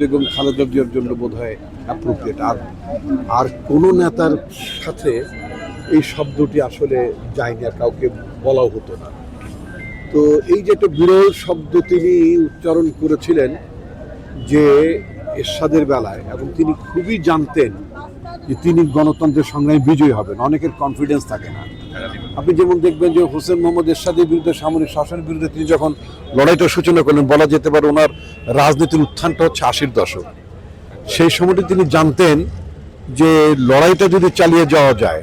বেগম খালেদা জিয়ার জন্য বোধ হয় অ্যাপ্রোপ্রিয়েট আর আর কোনো নেতার সাথে এই শব্দটি আসলে যায়নি আর কাউকে বলাও হতো না। তো এই যে একটা বিরল শব্দ তিনি উচ্চারণ করেছিলেন যে এরশাদের বেলায়, এবং তিনি খুবই জানতেন যে তিনি গণতন্ত্রের সংগ্রামে বিজয়ী হবেন, অনেকের কনফিডেন্স থাকে না। আপনি যেমন দেখবেন যে হোসেন মোহাম্মদ এরশাদের বিরুদ্ধে সামরিক শাসনের বিরুদ্ধে তিনি যখন লড়াইটা সূচনা করলেন, বলা যেতে পারে ওনার রাজনীতির উত্থানটা হচ্ছে আশির দশক। সেই সময়টি তিনি জানতেন যে লড়াইটা যদি চালিয়ে যাওয়া যায়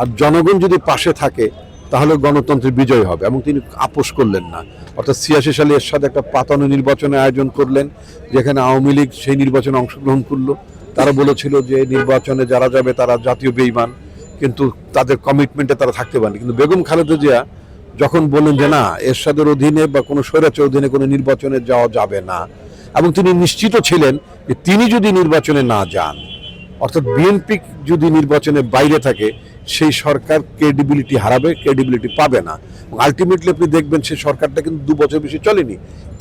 আর জনগণ যদি পাশে থাকে, তাহলে গণতন্ত্রের বিজয় হবে এবং তিনি আপোষ করলেন না। অর্থাৎ ছিয়াশি সালে এর সাথে একটা পাতানো নির্বাচনের আয়োজন করলেন, যেখানে আওয়ামী লীগ সেই নির্বাচনে অংশগ্রহণ করল। তারা বলেছিল যে নির্বাচনে যারা যাবে তারা জাতীয় বেইমান, কিন্তু তাদের কমিটমেন্টে তারা থাকতে পারেনি। কিন্তু বেগম খালেদা জিয়া যখন বললেন যে না, এরশাদের অধীনে বা কোনো স্বৈরাচার অধীনে কোনো নির্বাচনে যাওয়া যাবে না। এবং তিনি নিশ্চিত ছিলেন যে তিনি যদি নির্বাচনে না যান, অর্থাৎ বিএনপি যদি নির্বাচনের বাইরে থাকে, সেই সরকার ক্রেডিবিলিটি হারাবে ক্রেডিবিলিটি পাবে না। আলটিমেটলি আপনি দেখবেন সেই সরকারটা কিন্তু দু বছর বেশি চলেনি।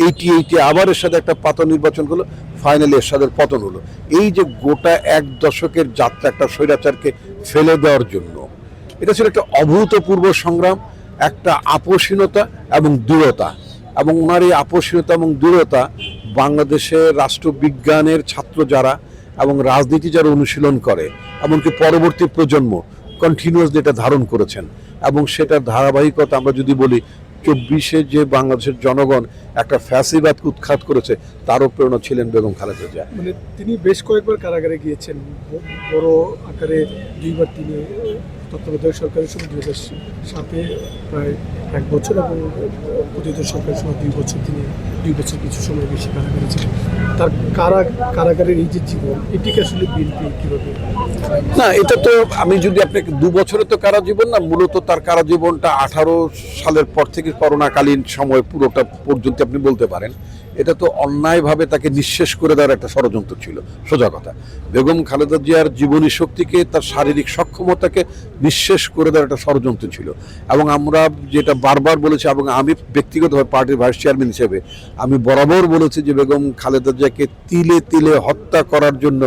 এইটি এইটি আবার এর সাথে একটা পাতন নির্বাচন হলো ফাইনালি এর সাথে পতন হলো। এই যে গোটা এক দশকের যাত্রা একটা স্বৈরাচারকে ফেলে দেওয়ার জন্য, এটা ছিল একটা অভূতপূর্ব সংগ্রাম। একটা আপোষহীনতা এবং দূরতা এবং ওনার এই আপোষহীনতা এবং দূরতা বাংলাদেশের রাষ্ট্রবিজ্ঞানের ছাত্র যারা এবং রাজনীতি যারা অনুশীলন করে, এমনকি পরবর্তী প্রজন্ম কন্টিনিউয়াস এটা ধারণ করেছেন। এবং সেটার ধারাবাহিকতা আমরা যদি বলি, চব্বিশে যে বাংলাদেশের জনগণ একটা ফ্যাসিবাদকে উৎখাত করেছে, তারও প্রেরণা ছিলেন বেগম খালেদা জিয়া। মানে তিনি বেশ কয়েকবার কারাগারে গিয়েছেন, বড় আকারে দুইবার তিনি তত্ত্বাবধায়ক সরকারের সময় দুই হাজার সাতে প্রায় এক বছর এবং প্রতিদ্বন্দ্বী সরকারের সময় দুই বছর তিনি দুই বছর কিছু সময় বেশি কারাগারে ছিলেন। তার কারা কারাগারের এই যে জীবন, এটিকে আসলে বিএনপি কীভাবে না, এটা তো আমি যদি আপনাকে দু বছরে তো কারা জীবন না, মূলত তার কারা জীবনটা আঠারো সালের পর থেকে করোনাকালীন সময় পুরোটা পর্যন্ত আপনি বলতে পারেন। এটা তো অন্যায়ভাবে তাকে নিঃশেষ করে দেওয়ার একটা ষড়যন্ত্র ছিল। সোজা কথা। বেগম খালেদা জিয়ার জীবনী শক্তিকে তার শারীরিক সক্ষমতাকে নিঃশেষ করে দেওয়ার একটা ষড়যন্ত্র ছিল। এবং আমরা যেটা বারবার বলেছি এবং আমি ব্যক্তিগতভাবে পার্টির ভাইস চেয়ারম্যান হিসেবে আমি বরাবর বলেছি যে বেগম খালেদা জিয়াকে তিলে তিলে হত্যা করার জন্য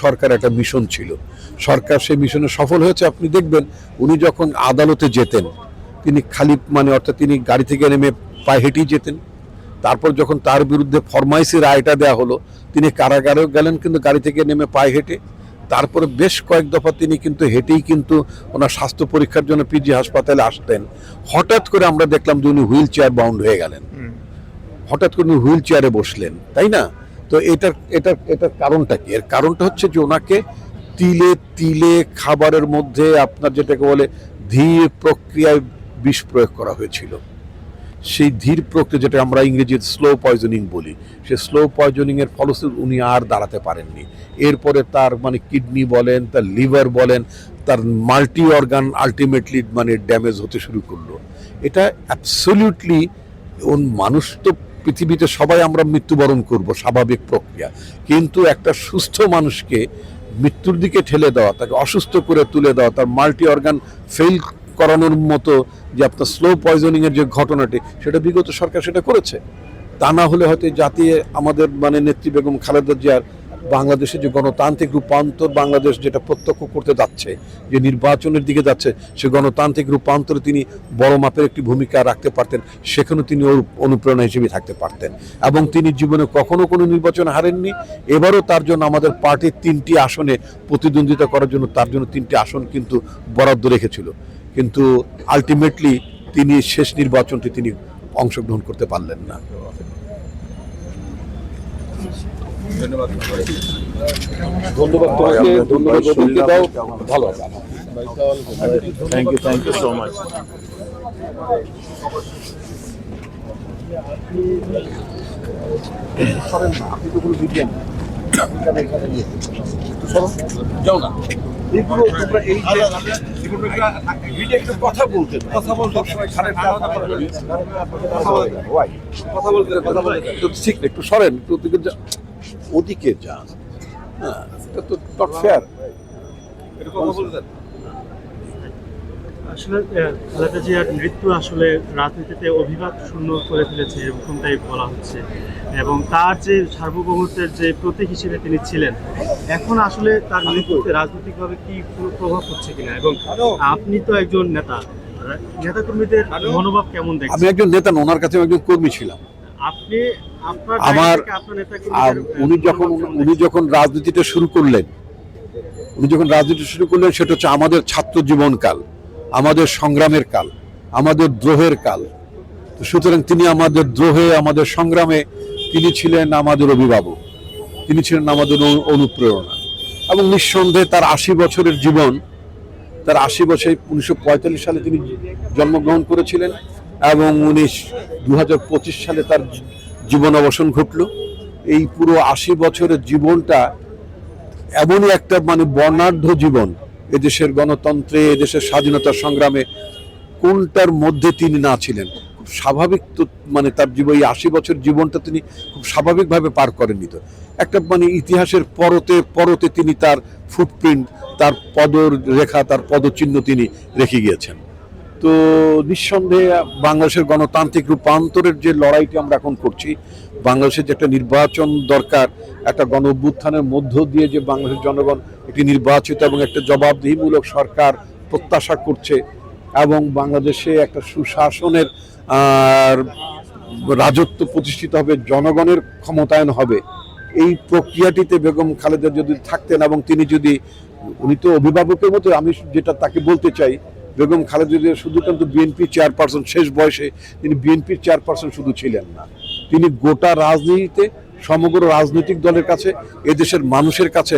সরকার একটা মিশন ছিল। সরকার সেই মিশনে সফল হয়েছে, আপনি দেখবেন, উনি যখন আদালতে যেতেন, তিনি খালি মানে অর্থাৎ তিনি গাড়ি থেকে নেমে পায়ে হেঁটেই যেতেন। তারপর যখন তার বিরুদ্ধে ফরমাইশি রায়টা দেওয়া হলো তিনি কারাগারেও গেলেন কিন্তু গাড়ি থেকে নেমে পায়ে হেঁটে। তারপরে বেশ কয়েক দফা তিনি কিন্তু হেঁটেই কিন্তু ওনার স্বাস্থ্য পরীক্ষার জন্য পিজি হাসপাতালে আসতেন। হঠাৎ করে আমরা দেখলাম যে উনি হুইল চেয়ার বাউন্ড হয়ে গেলেন। হঠাৎ করে উনি হুইল চেয়ারে বসলেন তাই না? তো এটার এটার এটার কারণটা কি? এর কারণটা হচ্ছে যে ওনাকে তিলে তিলে খাবারের মধ্যে আপনার যেটাকে বলে ধীর প্রক্রিয়ায় বিষ প্রয়োগ করা হয়েছিল। সেই ধীর প্রক্রিয়া যেটা আমরা ইংরেজিতে স্লো পয়জনিং বলি সেই স্লো পয়জনিং এর ফলস্বরূপ উনি আর দাঁড়াতে পারেননি। এরপরে তার মানে কিডনি বলেন, তার লিভার বলেন, তার মাল্টি অর্গান আলটিমেটলি মানে ড্যামেজ হতে শুরু করল। এটা অ্যাবসলিউটলি মানুষ তো পৃথিবীতে সবাই আমরা মৃত্যুবরণ করব, স্বাভাবিক প্রক্রিয়া। কিন্তু একটা সুস্থ মানুষকে মৃত্যুর দিকে ঠেলে দেওয়া, তাকে অসুস্থ করে তুলে দেওয়া, তার মাল্টি অর্গান ফেল করানোর মতো যে আপনার স্লো পয়জনিং এর যে ঘটনাটি, সেটা বিগত সরকার সেটা করেছে। তা না হলে হয়তো এই জাতি, আমাদের মানে নেত্রী বেগম খালেদা জিয়ার বাংলাদেশের যে গণতান্ত্রিক রূপান্তর, বাংলাদেশ যেটা প্রত্যক্ষ করতে যাচ্ছে, যে নির্বাচনের দিকে যাচ্ছে, সে গণতান্ত্রিক রূপান্তরে তিনি বড় মাপের একটি ভূমিকা রাখতে পারতেন, সেখানেও তিনি অনুপ্রেরণা হিসেবে থাকতে পারতেন। এবং তিনি জীবনে কখনো কোনো নির্বাচন হারেননি। এবারও তার জন্য আমাদের পার্টির তিনটি আসনে প্রতিদ্বন্দ্বিতা করার জন্য তার জন্য তিনটি আসন কিন্তু বরাদ্দ রেখেছিল। কিন্তু আলটিমেটলি তিনি শেষ নির্বাচনটি তিনি অংশগ্রহণ করতে পারলেন না। ধন্যবাদ। তোমাকে ধন্যবাদ ভালো আপনি তো কোনো যাও না। এগুলো তোমরা এই যে এগুলো একটা কথা বলতে কথা বলতে সবসময় খারাপ কথা বলতে? কথা বলতে ঠিক একটু সরেন একটু ওদিকে যা- ওদিকে যান হ্যাঁ এটা তো নট ফেয়ার এটা কথা বলতে আসলে খালেদা জিয়ার মৃত্যু আসলে রাজনীতিতে অভিঘাত শূন্য করে ফেলেছে এরকমটাই বলা হচ্ছে। এবং তার যে সার্বভৌমত্বের যে প্রতীক হিসেবে তিনি ছিলেন এখন আসলে তার মৃত্যুতে রাজনৈতিকভাবে কি কোনো প্রভাব পড়ছে কিনা? এবং আপনি তো একজন নেতা নেতা কর্মীদের মনোভাব কেমন দেখেন আমি একজন নেতা ওনার কাছে একজন কর্মী ছিলাম। আপনি আমার- উনি যখন উনি যখন রাজনীতিটা শুরু করলেন উনি যখন রাজনীতি শুরু করলেন সেটা হচ্ছে আমাদের ছাত্র জীবনকাল। আমাদের সংগ্রামের কাল, আমাদের দ্রোহের কাল। সুতরাং তিনি আমাদের দ্রোহে, আমাদের সংগ্রামে তিনি ছিলেন আমাদের অভিভাবক। তিনি ছিলেন আমাদের অনু- অনুপ্রেরণা। এবং নিঃসন্দেহে তার আশি বছরের জীবন, তার আশি বছর, উনিশশো পঁয়তাল্লিশ সালে তিনি জন্মগ্রহণ করেছিলেন এবং উনিশ দু সালে তার জীবন অবসান ঘটল। এই পুরো আশি বছরের জীবনটা এমনই একটা মানে বর্ণাঢ্য জীবন এদেশের গণতন্ত্রে, এদেশের স্বাধীনতা সংগ্রামে কোনটার মধ্যে তিনি না ছিলেন? খুব স্বাভাবিক তো মানে তার জীবন, এই আশি বছর জীবনটা তিনি খুব স্বাভাবিকভাবে পার করেননি তো। একটা মানে ইতিহাসের পরতে পরতে তিনি তার ফুটপ্রিন্ট তার পদর রেখা, তার পদচিহ্ন তিনি রেখে গিয়েছেন। তো নিঃসন্দেহে বাংলাদেশের গণতান্ত্রিক রূপান্তরের যে লড়াইটি আমরা এখন করছি, বাংলাদেশের যে একটা নির্বাচন দরকার, একটা গণ অভ্যুত্থানের মধ্য দিয়ে যে বাংলাদেশের জনগণ একটি নির্বাচিত এবং একটা জবাবদিহিমূলক সরকার প্রত্যাশা করছে এবং বাংলাদেশে একটা সুশাসনের রাজত্ব প্রতিষ্ঠিত হবে, জনগণের ক্ষমতায়ন হবে। এই প্রক্রিয়াটিতে বেগম খালেদা যদি থাকতেন এবং তিনি যদি, উনি তো অভিভাবকের মতো, আমি যেটা তাকে বলতে চাই, বেগম খালেদা জিয়া শুধু কিন্তু বিএনপি চেয়ারপারসন, শেষ বয়সে তিনি বিএনপির চেয়ারপারসন শুধু ছিলেন না। তিনি গোটা রাজনীতিতে সমগ্র রাজনৈতিক দলের কাছে, এদেশের মানুষের কাছে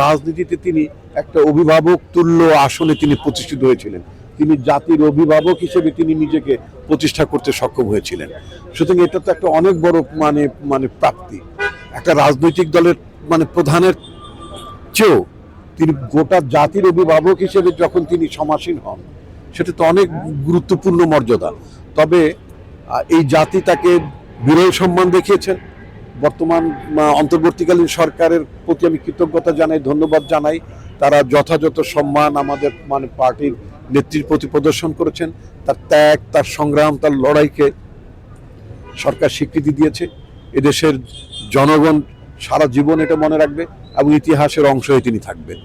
রাজনীতিতে তিনি একটা অভিভাবক তুল্য আসনে তিনি প্রতিষ্ঠিত হয়েছিলেন। তিনি জাতির অভিভাবক হিসেবে তিনি নিজেকে প্রতিষ্ঠা করতে সক্ষম হয়েছিলেন। সুতরাং এটা তো একটা অনেক বড় মানে মানে প্রাপ্তি। একটা রাজনৈতিক দলের মানে প্রধানের চেয়েও তিনি গোটা জাতির অভিভাবক হিসেবে যখন তিনি সমাসীন হন, সেটা তো অনেক গুরুত্বপূর্ণ মর্যাদা। তবে এই জাতি তাকে বিরল সম্মান দেখিয়েছেন। বর্তমান অন্তর্বর্তীকালীন সরকারের প্রতি আমি কৃতজ্ঞতা জানাই, ধন্যবাদ জানাই। তারা যথাযথ সম্মান আমাদের মানে পার্টির নেত্রীর প্রতি প্রদর্শন করেছেন। তার ত্যাগ, তার সংগ্রাম, তার লড়াইকে সরকার স্বীকৃতি দিয়েছে। এদেশের জনগণ সারা জীবন এটা মনে রাখবে এবং ইতিহাসের অংশ হয়ে তিনি থাকবেন।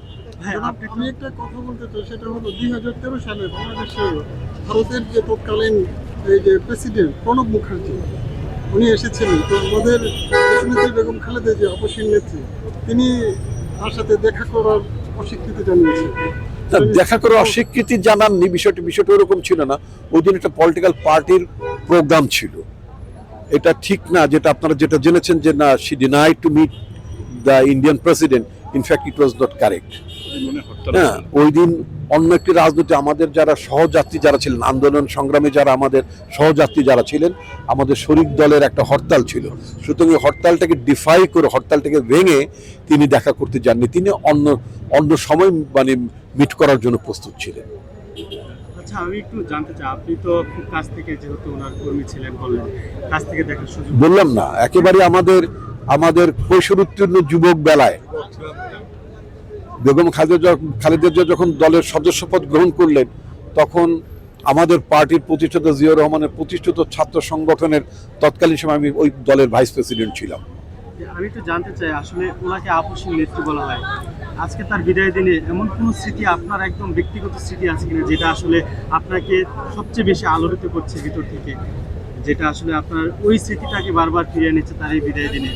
আমি একটা কথা বলতে চাই, সেটা হলো দুই হাজার তেরো সালে বাংলাদেশে ভারতের যে তৎকালীন এই যে প্রেসিডেন্ট প্রণব মুখার্জি উনি এসেছিলেন। তো আমাদের বেগম খালেদা যে অপসীন নেত্রী, তিনি তার সাথে দেখা করার অস্বীকৃতি জানিয়েছেন। দেখা করে অস্বীকৃতি জানাননি, বিষয়টি বিষয়টা ওরকম ছিল না। ওই দিন একটা পলিটিক্যাল পার্টির প্রোগ্রাম ছিল। এটা ঠিক না, যেটা আপনারা যেটা জেনেছেন যে না she deny to meet the Indian president in fact it was not correct হ্যাঁ ওই দিন অন্য একটি রাজনীতি আমাদের যারা সহযাত্রী যারা ছিলেন আন্দোলন সংগ্রামে যারা আমাদের সহযাত্রী যারা ছিলেন আমাদের শরিক দলের একটা হরতাল ছিল। সুতরাং এই হরতালটাকে ডিফাই করে হরতালটাকে ভেঙে তিনি দেখা করতে যাননি। তিনি অন্য অন্য সময় মানে মিট করার জন্য প্রস্তুত ছিলেন। আচ্ছা আমি একটু জানতে চাই আপনি তো খুব কাছ থেকে যেহেতু ওনার কর্মী ছিলেন বললেন কাছ থেকে দেখার সুযোগ বললাম না একেবারে আমাদের আমাদের কৈশোর উত্তীর্ণ যুবক বেলায় বেগম খালেদা খালেদা জিয়া যখন দলের সদস্যপদ গ্রহণ করলেন, তখন আমাদের পার্টির প্রতিষ্ঠাতা জিয়া রহমানের প্রতিষ্ঠিত ছাত্র সংগঠনের তৎকালীন সময় আমি ওই দলের ভাইস প্রেসিডেন্ট ছিলাম। আমি একটু জানতে চাই, আসলে ওনাকে আপসীন নেত্রী বলা হয়। আজকে তার বিদায় দিনে এমন কোন স্মৃতি আপনার একদম ব্যক্তিগত স্মৃতি আছে কিনা, যেটা আসলে আপনাকে সবচেয়ে বেশি আলোড়িত করছে ভিতর থেকে? যেটা আসলে আপনার ওই স্মৃতিটাকে বারবার ফিরিয়ে নিচ্ছে তার এই বিদায় দিনে?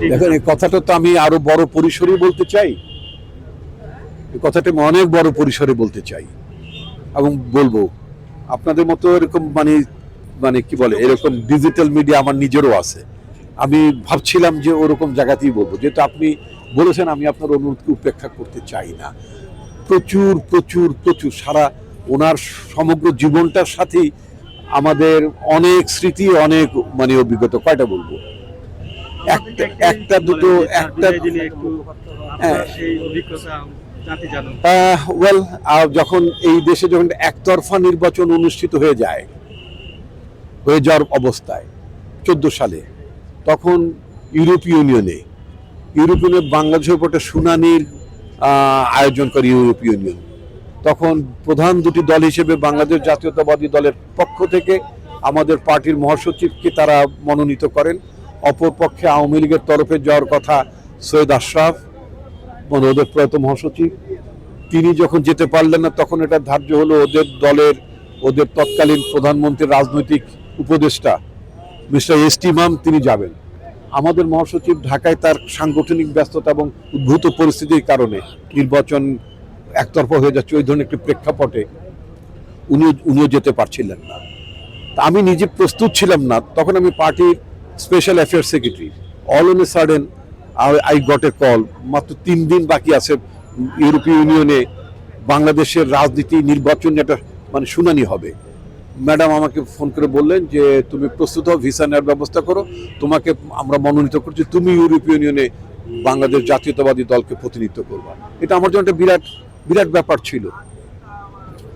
দেখেন এই কথাটা তো আমি আরও বড় পরিসরে বলতে চাই। এই কথাটা আমি অনেক বড় পরিসরে বলতে চাই। এবং বলব আপনাদের মতো এরকম মানে মানে কি বলে এরকম ডিজিটাল মিডিয়া আমার নিজেরও আছে। আমি ভাবছিলাম যে ওরকম জায়গাতেই বলব। যেহেতু আপনি বলেছেন আমি আপনার অনুরোধকে উপেক্ষা করতে চাই না। প্রচুর প্রচুর প্রচুর সারা ওনার সমগ্র জীবনটার সাথেই আমাদের অনেক স্মৃতি অনেক মানে অভিজ্ঞতা। কয়টা বলব? একটা দুটো, একটা একটু হ্যাঁ। ওয়েল যখন এই দেশে যখন একতরফা নির্বাচন অনুষ্ঠিত হয়ে যায়, হয়ে যাওয়ার অবস্থায়, চোদ্দ সালে, তখন ইউরোপীয় ইউনিয়নে, ইউরোপীয় বাংলাদেশের উপর একটা শুনানির আয়োজন করে ইউরোপীয় ইউনিয়ন তখন প্রধান দুটি দল হিসেবে বাংলাদেশ জাতীয়তাবাদী দলের পক্ষ থেকে আমাদের পার্টির মহাসচিবকে তারা মনোনীত করেন অপর পক্ষে আওয়ামী লীগের তরফে যাওয়ার কথা সৈয়দ আশরাফ ওদের প্রয়াত মহাসচিব। তিনি যখন যেতে পারলেন না, তখন এটা ধার্য হলো ওদের দলের, ওদের তৎকালীন প্রধানমন্ত্রীর রাজনৈতিক উপদেষ্টা, মিস্টার এস টি মাম, তিনি যাবেন। আমাদের মহাসচিব ঢাকায় তার সাংগঠনিক ব্যস্ততা এবং উদ্ভূত পরিস্থিতির কারণে নির্বাচন একতরফা হয়ে যাচ্ছে, ওই ধরনের একটি প্রেক্ষাপটে উনিও উনিও যেতে পারছিলেন না। আমি নিজে প্রস্তুত ছিলাম না, তখন আমি পার্টির special affairs secretary all on a sudden I got a call মাত্র তিন দিন বাকি আছে ইউরোপীয় ইউনিয়নে বাংলাদেশের রাজনীতি নির্বাচন একটা মানে শুনানি হবে। ম্যাডাম আমাকে ফোন করে বললেন যে, তুমি প্রস্তুত হও, ভিসা নেওয়ার ব্যবস্থা করো। তোমাকে আমরা মনোনীত করছি, তুমি ইউরোপীয় ইউনিয়নে বাংলাদেশ জাতীয়তাবাদী দলকে প্রতিনিধিত্ব করবা। এটা আমার জন্য একটা বিরাট বিরাট ব্যাপার ছিল।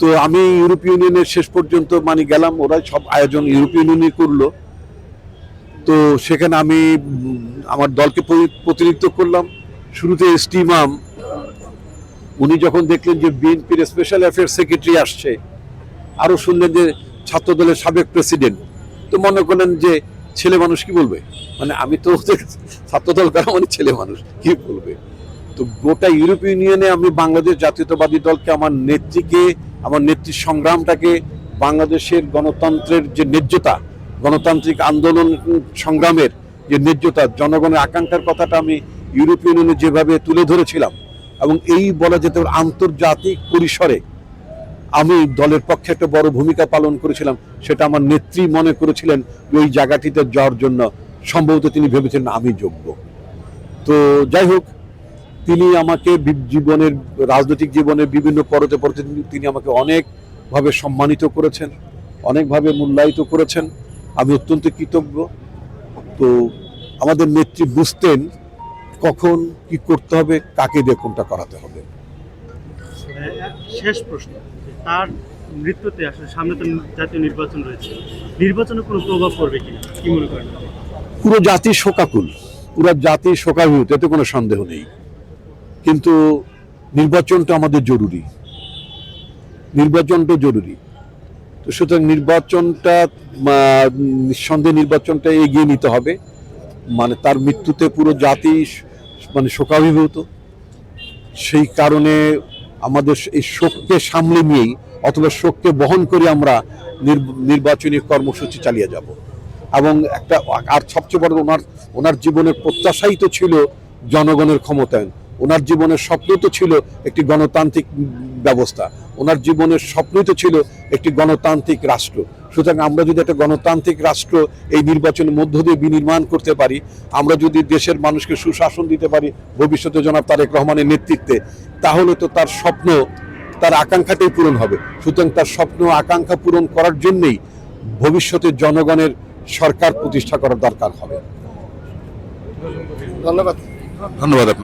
তো আমি ইউরোপীয় ইউনিয়নের শেষ পর্যন্ত মানে গেলাম ওরা সব আয়োজন ইউরোপীয় ইউনিয়নই করল। তো সেখানে আমি আমার দলকে প্রতিনিধিত্ব করলাম। শুরুতে এসটিমাম উনি যখন দেখলেন যে বিএনপির স্পেশাল অ্যাফেয়ার্স সেক্রেটারি আসছে আরও শুনলেন যে ছাত্র দলের সাবেক প্রেসিডেন্ট তো মনে করলেন যে ছেলে মানুষ কি বলবে? মানে আমি তো ছাত্র দল করা? মানে ছেলে মানুষ, কি বলবে? তো গোটা ইউরোপীয় ইউনিয়নে আমি বাংলাদেশ জাতীয়তাবাদী দলকে, আমার নেত্রীকে, আমার নেত্রীর সংগ্রামটাকে, বাংলাদেশের গণতন্ত্রের যে ন্যায্যতা গণতান্ত্রিক আন্দোলন সংগ্রামের যে ন্যায্যতা, জনগণের আকাঙ্ক্ষার কথাটা আমি ইউরোপীয় ইউনিয়নে যেভাবে তুলে ধরেছিলাম এবং এই বলা যেতে পারে আন্তর্জাতিক পরিসরে আমি দলের পক্ষে একটা বড় ভূমিকা পালন করেছিলাম, সেটা আমার নেত্রী মনে করেছিলেন ওই জায়গাটিতে যাওয়ার জন্য সম্ভবত তিনি ভেবেছিলেন আমি যোগ্য। তো যাই হোক, তিনি আমাকে জীবনের, রাজনৈতিক জীবনের বিভিন্ন পরতে পরতে তিনি আমাকে অনেকভাবে সম্মানিত করেছেন, অনেকভাবে মূল্যায়িত করেছেন। আমি অত্যন্ত কৃতজ্ঞ। তো আমাদের নেত্রী বুঝতেন কখন কি করতে হবে কাকে দিয়ে কোনটা করাতে হবে। শেষ প্রশ্ন তার মৃত্যুতে আসলে সামনে তো জাতীয় নির্বাচন রয়েছে। নির্বাচনে কোনো প্রভাব পড়বে কিনা কি মনে করেন? পুরো জাতি শোকাকুল পুরো জাতি শোকাভিভূত এতে কোনো সন্দেহ নেই। কিন্তু নির্বাচনটা আমাদের জরুরি। নির্বাচনটা জরুরি। তো সুতরাং নির্বাচনটা নিঃসন্দেহে নির্বাচনটা এগিয়ে নিতে হবে। মানে তার মৃত্যুতে পুরো জাতি মানে শোকাভিভূত সেই কারণে আমাদের এই শোককে সামলে নিয়েই অথবা শোককে বহন করে আমরা নির্ব- নির্বাচনী কর্মসূচি চালিয়ে যাব। এবং একটা, আর সবচেয়ে বড় ওনার ওনার জীবনের প্রত্যাশাই তো ছিল জনগণের ক্ষমতায়ন। ওনার জীবনের স্বপ্ন তো ছিল একটি গণতান্ত্রিক ব্যবস্থা। ওনার জীবনের স্বপ্নই তো ছিল একটি গণতান্ত্রিক রাষ্ট্র। সুতরাং আমরা যদি একটা গণতান্ত্রিক রাষ্ট্র এই নির্বাচনের মধ্য দিয়ে বিনির্মাণ করতে পারি আমরা যদি দেশের মানুষকে সুশাসন দিতে পারি ভবিষ্যতে জনাব তারেক রহমানের নেতৃত্বে তাহলে তো তার স্বপ্ন তার আকাঙ্ক্ষাটাই পূরণ হবে। সুতরাং তার স্বপ্ন আকাঙ্ক্ষা পূরণ করার জন্যেই ভবিষ্যতে জনগণের সরকার প্রতিষ্ঠা করার দরকার হবে। ধন্যবাদ। ধন্যবাদ